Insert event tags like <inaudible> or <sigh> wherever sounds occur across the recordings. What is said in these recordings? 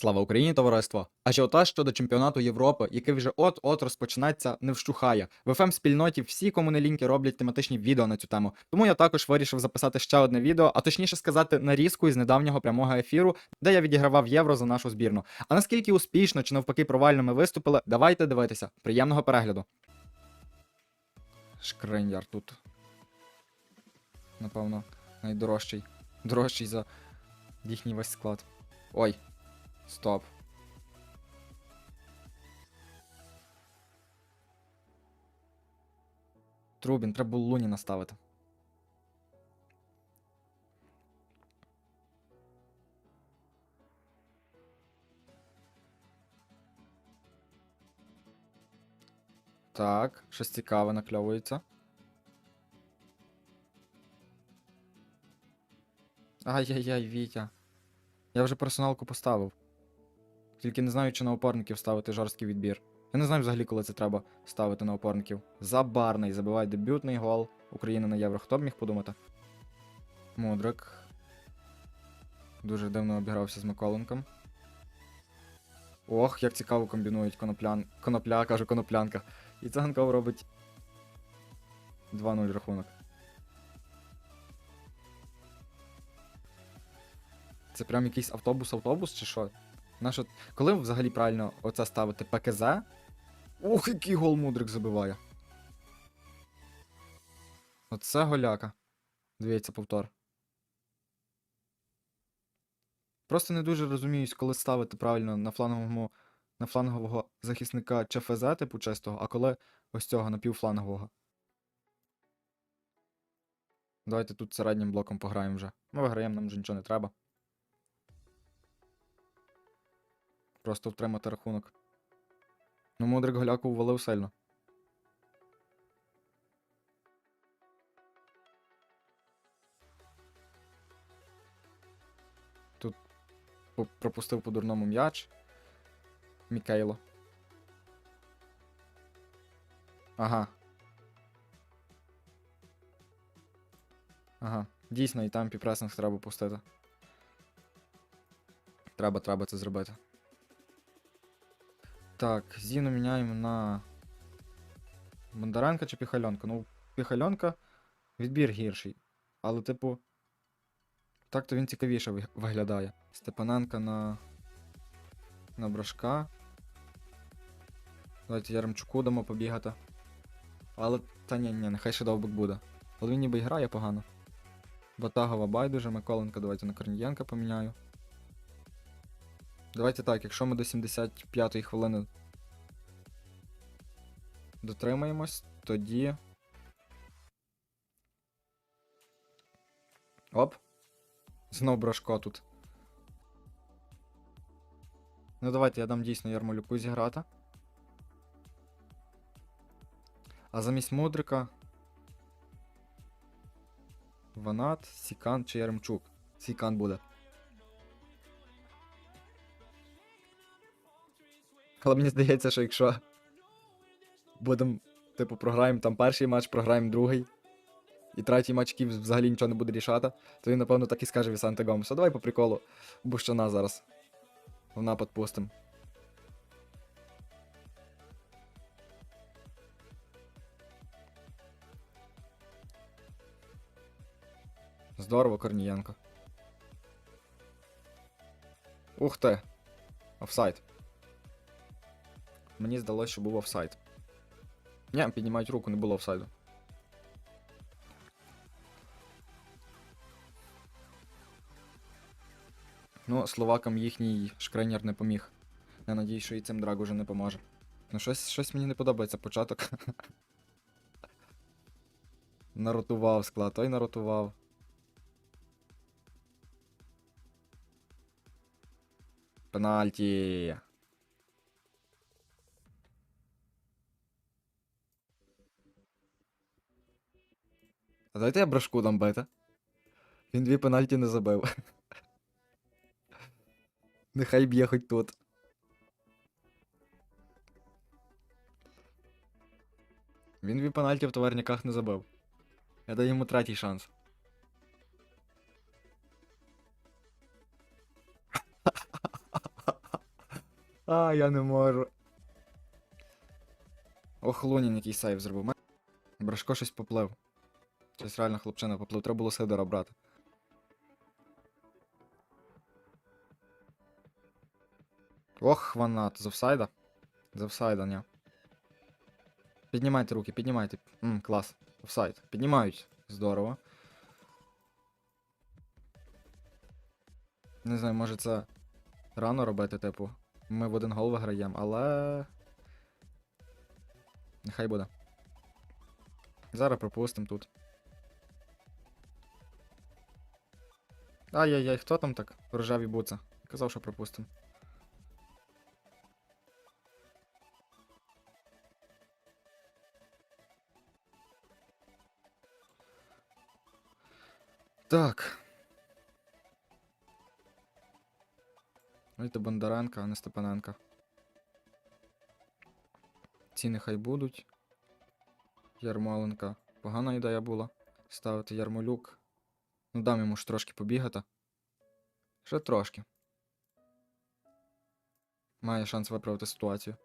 Слава Україні, товариство! Ажіотаж щодо чемпіонату Європи, який вже от-от розпочнеться, не вщухає. В fm спільноті всі, кому не ліньки, роблять тематичні відео на цю тему. Тому я також вирішив записати ще одне відео, а точніше сказати, нарізку із недавнього прямого ефіру, де я відігравав євро за нашу збірну. А наскільки успішно чи навпаки провально ми виступили, давайте дивитися. Приємного перегляду. Шкриньяр тут. Напевно, найдорожчий. Дорожчий за їхній весь склад. Ой. Стоп. Трубін, треба було Луні наставити. Так, щось цікаве накльовується. Ай-яй-яй, Вітя. Я вже персоналку поставив. Тільки не знаю, чи на опорників ставити жорсткий відбір. Я не знаю взагалі, коли це треба ставити на опорників. Забарний, забиває дебютний гол України на євро. Хто б міг подумати? Мудрик. Дуже дивно обігрався з Миколенком. Ох, як цікаво комбінують коноплян. Конопля, кажу, коноплянка. І циганков робить 2-0 рахунок. Це прям якийсь автобус-автобус чи що? Нащо... Коли взагалі правильно оце ставити ПКЗ? Ух, який гол мудрик забиває. Оце голяка. Дивіться, повтор. Просто не дуже розуміюсь, коли ставити правильно на фланговому, на флангового захисника ЧФЗ, типу чистого, а коли ось цього напівфлангового. Давайте тут середнім блоком пограємо вже. Ми виграємо, нам вже нічого не треба. Просто втримати рахунок. Ну, Мудрик голяку ввалив сильно. Тут пропустив по дурному м'яч. Мікейло. Ага. Ага. Дійсно, і там піпресинг треба пустити. Треба, треба це зробити. Так, Зіну міняємо на Бондаренка чи Піхальонка. Ну, Піхальонка відбір гірший. Але, типу, так-то він цікавіше виглядає. Степаненка на. на Брашка. Давайте Яремчуку дамо побігати. Але. Та ні, ні, нехай ще довбик буде. Але він ніби і грає погано. Батагова байдуже, Миколенка, давайте на Корнієнка поміняю. Давайте так, якщо ми до 75-ї хвилини дотримаємось, тоді. Оп. Знов Брашко тут. Ну давайте я дам дійсно Ярмолюку зіграти. А замість Мудрика. Ванат, Сікан чи Яремчук. Сікан буде. Але мені здається, що якщо будемо, типу, програємо там перший матч, програємо другий, і третій матч, який взагалі нічого не буде рішати, то він, напевно, так і скаже Вісанте Гомесу. Давай по приколу Бущана зараз. В напад пустим. Здорово, Корнієнко. Ух ти. Офсайд. Мені здалося, що був офсайд. Ні, піднімають руку, не було офсайду. Ну, словакам їхній шкренер не поміг. Я надію, що і цим драг уже не поможе. Ну, щось, щось мені не подобається початок. <laughs> наротував склад, той наротував. Пенальті. Давайте я брашку дам бета. Він дві пенальті не забив. <laughs> Нехай б'є хоч тут. Він дві пенальті в товарняках не забив. Я даю йому третій шанс. <laughs> А, я не можу. Ох, Лунін який сейв зробив. Брашко щось поплив. Щось реально хлопчина поплив. Треба було Сидора брати. Ох, ванат. З офсайда? З офсайда, ні. Піднімайте руки, піднімайте. Мм, клас. Офсайд. Піднімають. Здорово. Не знаю, може це рано робити, типу. Ми в один гол виграємо, але. Нехай буде. Зараз пропустимо тут. Ай-яй-яй, хто там так? Рожеві буца. Казав, що пропустимо. Так. Давайте Бондаренка, а не Степаненка. Ці нехай будуть. Ярмоленка. Погана ідея була. Ставити Ярмолюк. Ну дам йому ж трошки побігати. Ще трошки. Має шанс виправити ситуацію.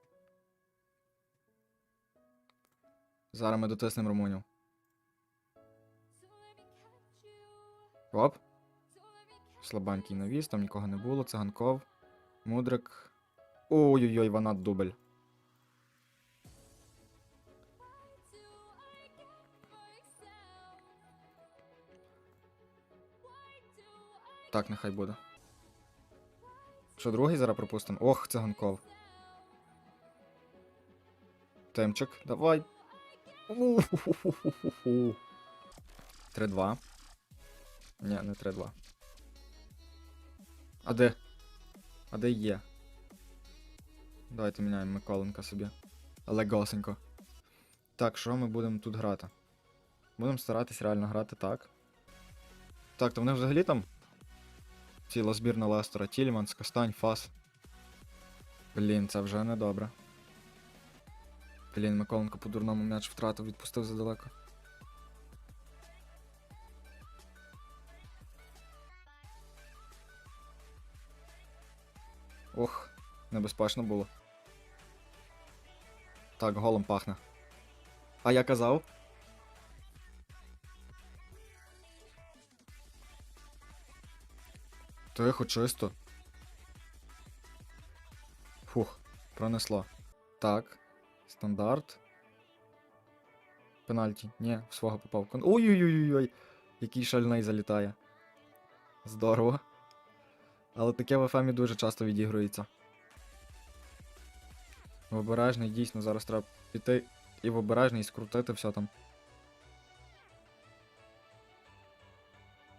Зараз ми дотиснемо Румунів. Оп. Слабенький навіс, там нікого не було. Циганков. Мудрик. Ой-ой-ой, вона дубль. Так, нехай буде. Що, другий зараз пропустимо? Ох, циганков. Темчик, давай. 3-2. Ні, не 3-2. А де? А де є? Давайте міняємо Миколенка собі. Але госенько. Так, що ми будемо тут грати? Будемо старатись реально грати так. Так, то вони взагалі там. Ціла збірна Лестера. Тільманс, Кастань, Фас. Блін, це вже не добре. Блін, Миколенко по дурному м'яч втратив, відпустив задалеко. Ох, небезпечно було. Так, голом пахне. А я казав? Тихо, чисто. Фух, пронесло. Так. Стандарт. Пенальті. Ні, в свого попав. Ой-ой-ой-ой! Який шальний залітає. Здорово. Але таке в ФМі дуже часто відігрується. В обережний, дійсно, зараз треба піти і в обережний і скрутити все там.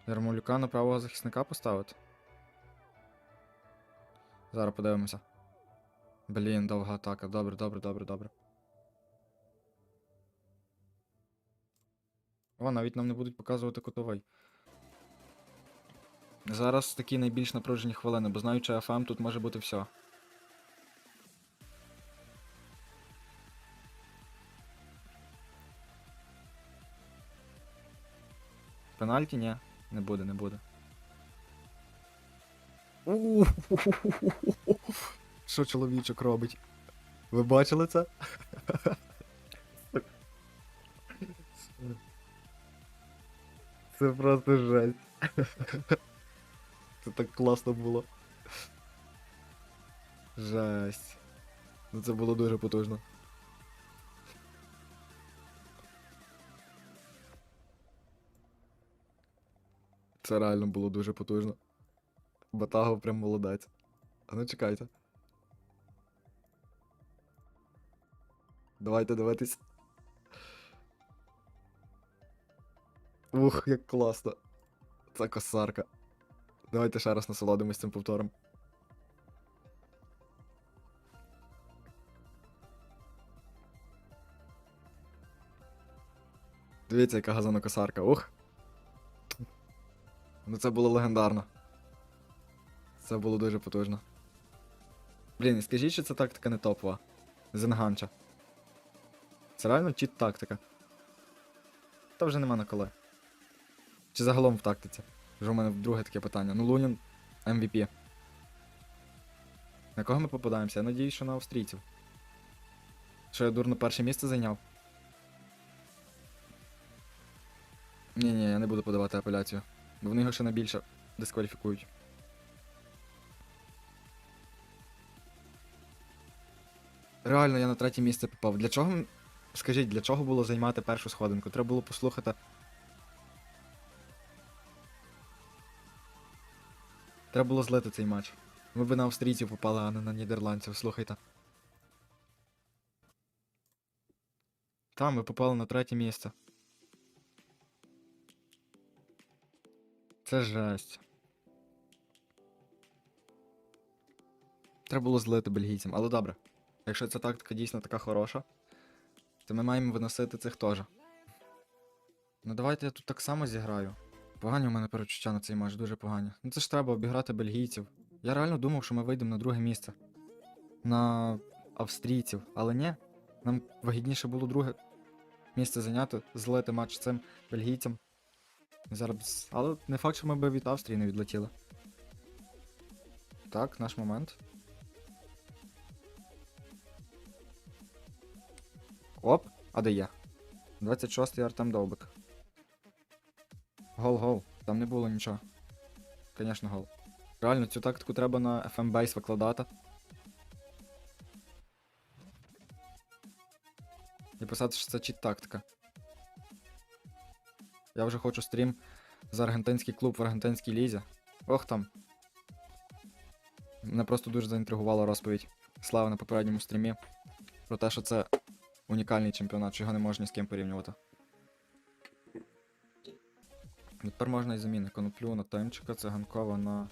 Ярмолюка на правого захисника поставити. Зараз подивимося. Блін, довга атака. Добре, добре, добре, добре. О, навіть нам не будуть показувати кутовий. Зараз такі найбільш напружені хвилини, бо знаючи FM, тут може бути все. Пенальті? Ні, не буде, не буде. Що чоловічок робить? Ви бачили це? Це просто жесть. Це так класно було. Жесть. Ну це було дуже потужно. Це реально було дуже потужно. Батагов прям молодець. А ну чекайте. Давайте дивитись. Ух, як класно. Це косарка. Давайте ще раз насолодимось цим повтором. Дивіться, яка газана косарка. Ух. Ну це було легендарно. Це було дуже потужно. Блін, скажіть, що це тактика не топова. Зенганча. Це реально чіт тактика. Та вже нема на коли. Чи загалом в тактиці? Вже у мене друге таке питання. Ну Лунін MVP. На кого ми попадаємося? Я надіюсь, що на австрійців. Що я дурно перше місце зайняв? Ні, ні, я не буду подавати апеляцію. Бо вони його ще на більше дискваліфікують. Реально, я на третє місце попав. Для чого. Скажіть, для чого було займати першу сходинку? Треба було послухати. Треба було злити цей матч. Ми б на австрійців попали, а не на нідерландців, слухайте. Там ми попали на третє місце. Це жесть. Треба було злити бельгійцям, але добре. Якщо ця тактика дійсно така хороша, то ми маємо виносити цих теж. Ну давайте я тут так само зіграю. Погані у мене перечуття на цей матч, дуже погані. Ну це ж треба обіграти бельгійців. Я реально думав, що ми вийдемо на друге місце. На австрійців, але ні. Нам вигідніше було друге місце зайняти, злити матч цим бельгійцям. Зараз. Але не факт, що ми б від Австрії не відлетіли. Так, наш момент. Оп, а де є? 26-й Артем Довбик. Гол-гол. Там не було нічого. Звісно, гол. Реально, цю тактику треба на FM Base викладати. І писати, що це чіт тактика. Я вже хочу стрім за аргентинський клуб в аргентинській лізі. Ох там. Мене просто дуже заінтригувала розповідь Слави на попередньому стрімі про те, що це унікальний чемпіонат, що його не можна ні з ким порівнювати. Тепер можна і заміни коноплю на Тимчика, циганкова на.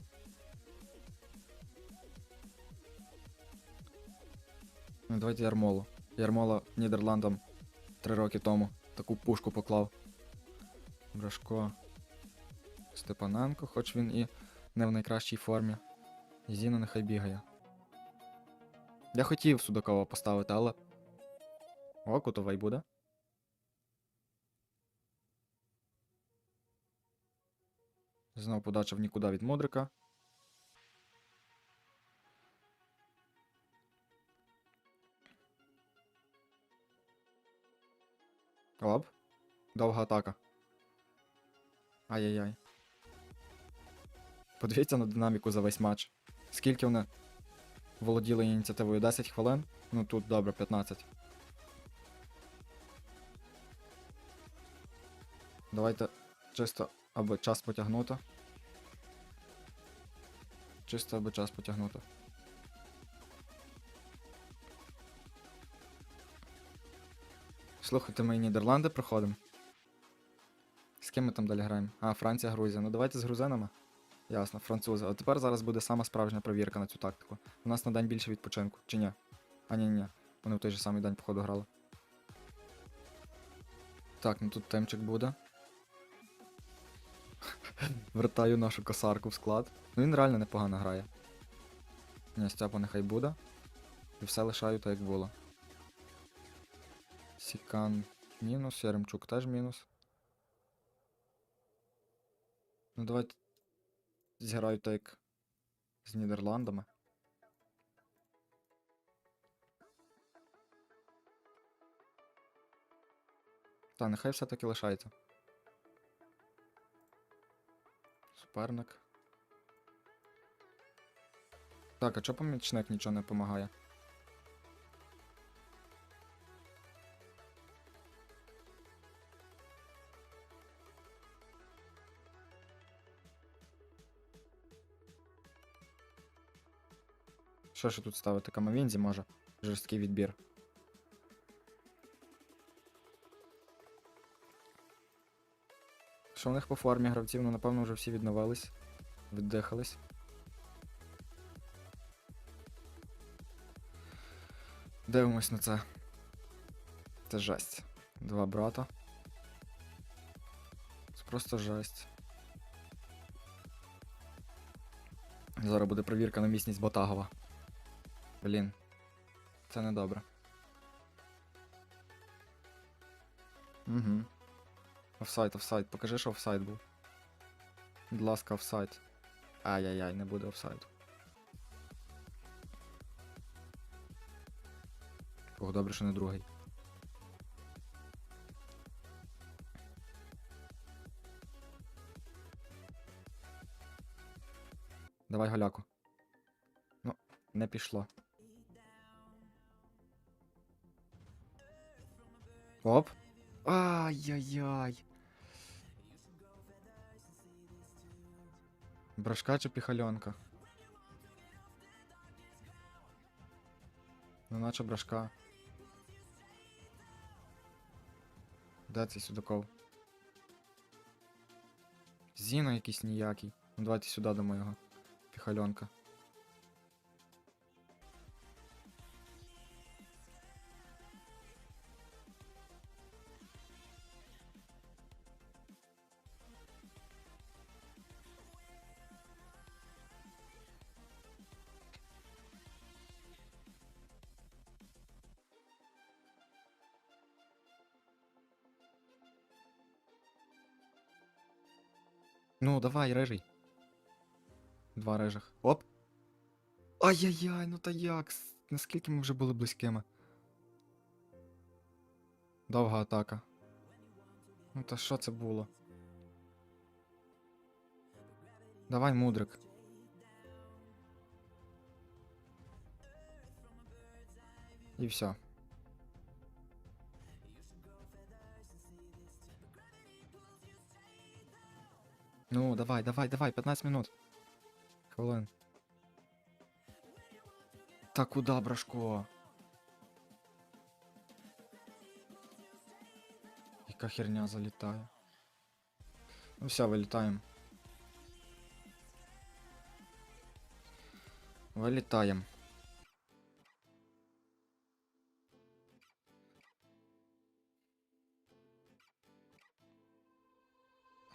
Ну, давайте Ярмолу. Ярмола Нідерландам три роки тому таку пушку поклав. Брашко. Степаненко, хоч він і не в найкращій формі. Зіна нехай бігає. Я хотів Судакова поставити, але. О, кутовий буде. Знову подача в нікуди від Мудрика. Оп. Довга атака. Ай-яй-яй. Подивіться на динаміку за весь матч. Скільки вони володіли ініціативою? 10 хвилин? Ну тут добре, 15. Давайте чисто аби час потягнути. Чисто аби час потягнути. Слухайте, ми і Нідерланди проходимо. З ким ми там далі граємо? А, Франція, Грузія. Ну давайте з грузинами. Ясно, французи. А тепер зараз буде сама справжня провірка на цю тактику. У нас на день більше відпочинку, чи ні? А ні, ні. Вони в той же самий день, походу, грали. Так, ну тут темчик буде. Вертаю нашу косарку в склад. Ну він реально непогано грає. Ні, Степа нехай буде. І все лишаю так, як було. Сікан мінус, Яремчук теж мінус. Ну давайте зіграю так як з Нідерландами. Та, нехай все-таки лишається. Суперник. Так, а чого помічник нічого не допомагає? Що ж тут ставити? Камовінзі може? Жорсткий відбір. Що в них по формі гравців? Ну, напевно, вже всі відновились, віддихались. Дивимось на це. Це жесть. Два брата. Це просто жесть. Зараз буде перевірка на міцність Ботагова. Блін. Це не добре. Угу. Офсайд, офсайд. Покажи, що офсайд був. Будь ласка, офсайд. Ай-яй-яй, не буде офсайду. Фух, добре, що не другий. Давай голяку. Ну, не пішло. Оп. Ай-яй-яй. Брашка чи піхальонка? Ну, наче брашка. Де цей Судаков? Зіно якийсь ніякий. Ну давайте сюди дамо його. Піхальонка. Ну, давай, режий. Два режих. Оп. Ай-яй-яй, ну та як? Наскільки ми вже були близькими? Довга атака. Ну та що це було? Давай, мудрик. І все. Ну, давай, давай, давай, 15 минут. Хвилин. Та куда, брашко? Яка херня залітає. Ну все, вилітаємо. Вилітаємо.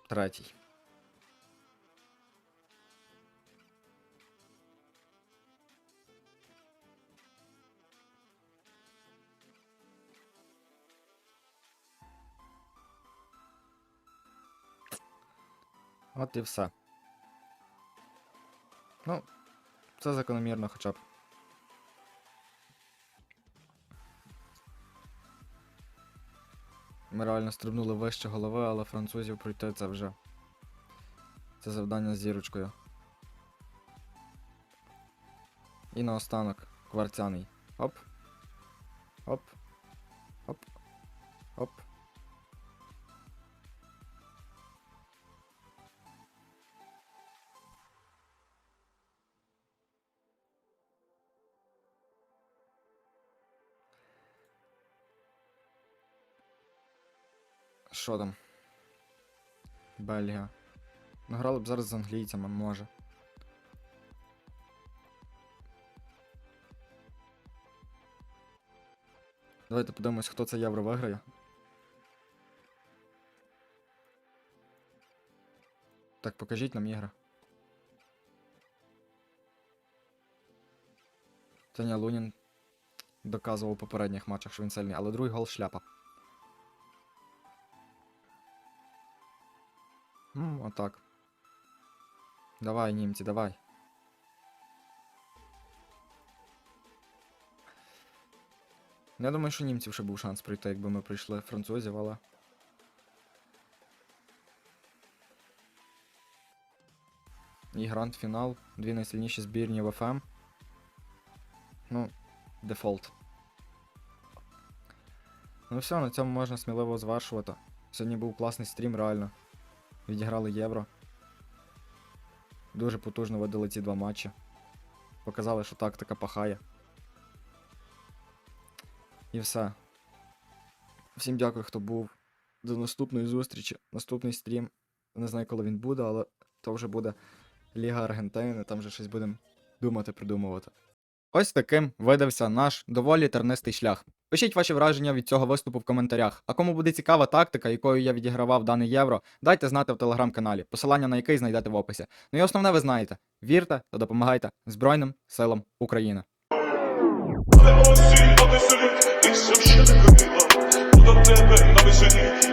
Третій. От і все. Ну, це закономірно хоча б. Ми реально стрибнули вище голови, але французів пройти це вже. Це завдання з зірочкою. І наостанок кварцяний. Оп. Оп. Оп. Оп. Що там? Бельгія. Ну, грали б зараз з англійцями, може. Давайте подивимось, хто це євро виграє. Так, покажіть нам ігри. Таня Лунін доказував у попередніх матчах, що він сильний, але другий гол шляпа. Отак. Давай, німці, давай. Ну, Я думаю, що німців ще був шанс прийти, якби ми прийшли французів, але. І гранд-фінал. Дві найсильніші збірні в ФМ. Ну, дефолт. Ну все, на цьому можна сміливо звершувати. Сьогодні був класний стрім, реально. Відіграли євро. Дуже потужно видали ці два матчі. Показали, що тактика пахає. І все. Всім дякую, хто був. До наступної зустрічі. Наступний стрім. Не знаю, коли він буде, але то вже буде Ліга Аргентини, там вже щось будемо думати, придумувати. Ось таким видався наш доволі тернистий шлях. Пишіть ваші враження від цього виступу в коментарях. А кому буде цікава тактика, якою я відігравав даний євро, дайте знати в телеграм-каналі, посилання на який знайдете в описі. Ну і основне ви знаєте: вірте та допомагайте Збройним силам України. Тебе на веселі,